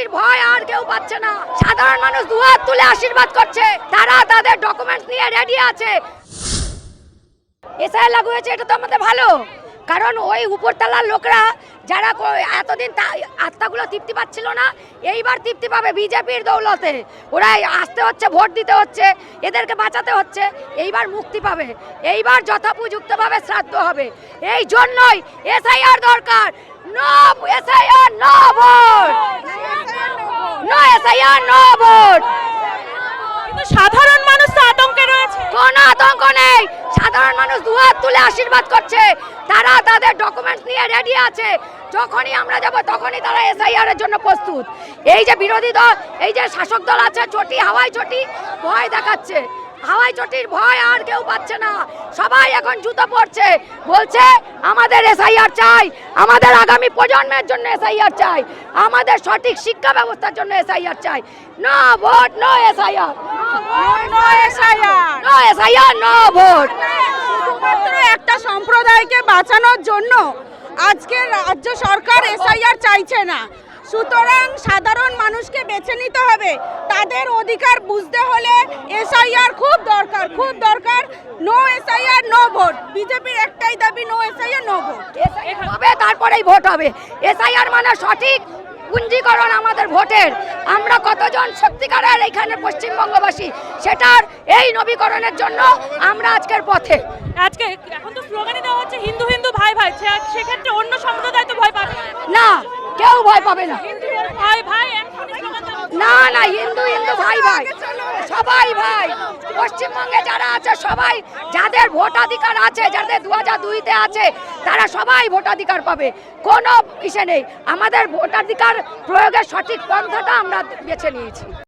চটির ভয় আর কেউ পাচ্ছে না। সাধারণ মানুষ দুহাত তুলে আশীর্বাদ করছে। তারা তাদের ডকুমেন্টস নিয়ে রেডি আছে। এসআই লাগু হয়েছে, এটা তো আমাদের ভালো। কারণ ওই উপরতলার লোকরা যারা এতদিন আত্মাগুলো তৃপ্তি পাচ্ছিল না, এইবার তৃপ্তি পাবে বিজেপির দৌলতে। ওরা আসতে হচ্ছে, ভোট দিতে হচ্ছে, এদেরকে বাঁচাতে হচ্ছে, এইবার মুক্তি পাবে। এইবার যথাপযুক্তভাবে শ্রাদ্ধ হবে। এই জন্যই এসআইআর দরকার। No SIR no vote no no vote. কিন্তু সাধারণ মানুষ তো আতঙ্কে রয়েছে। কোনো আতঙ্ক নেই। সাধারণ মানুষ দুহাত তুলে আশীর্বাদ করছে। তারা তাদের ডকুমেন্টস নিয়ে রেডি আছে। যখনই আমরা যাব তখনই তারা এসআইআর এর জন্য প্রস্তুত। এই যে বিরোধী দল এই যে শাসক দল আছে চটি হাওয়াই চটি ভয় দেখাচ্ছে। হাওয়াই চটির ভয় আর কেউ পাচ্ছে না। সবাই এখন জুতো পড়ছে বলছে আমাদের এসআইআর চাই। আমাদের আগামী প্রজন্মের জন্য এসআইআর চাই। আমাদের সঠিক শিক্ষা ব্যবস্থার জন্য এসআইআর চাই। No vote no SIR. No SIR. No SIR no vote. শুধুমাত্র একটা সম্প্রদায়কে বাঁচানোর জন্য আজকে রাজ্য সরকার এসআইআর চাইছে না। সুতরাং সাধারণ মানুষকে বেছে নিতে হবে। তাদের অধিকার বুঝতে হলে এসআইআর খুব দরকার খুব দরকার নো এসআইআর নো ভোট বিজেপির একটাই দাবি নো এসআইআর নো ভোট হবে তারপরেই ভোট হবে। এসআইআর মানে সঠিক পুঞ্জীকরণ আমাদের ভোটের। আমরা কতজন সত্যিকারের এখানে পশ্চিমবঙ্গবাসী সেটার এই নবীকরণের জন্য আমরা আজকের পথে। আজকে এখন তো স্লোগানই দেওয়া হচ্ছে হিন্দু হিন্দু ভাই ভাই সেক্ষেত্রে অন্য সম্প্রদায় তো ভয় পাবে না। কেউ ভয় পাবে না। ভাই ভাই। না না হিন্দু ভাই ভাই, সবাই ভাই। পশ্চিমবঙ্গে যারা আছে সবাই, যাদের ভোটাধিকার আছে, যাদের দু হাজার দুইতে আছে, তারা সবাই ভোটাধিকার পাবে। কোনো ইসে নেই। আমাদের ভোটাধিকার প্রয়োগের সঠিক পন্থাটা আমরা বেছে নিয়েছি।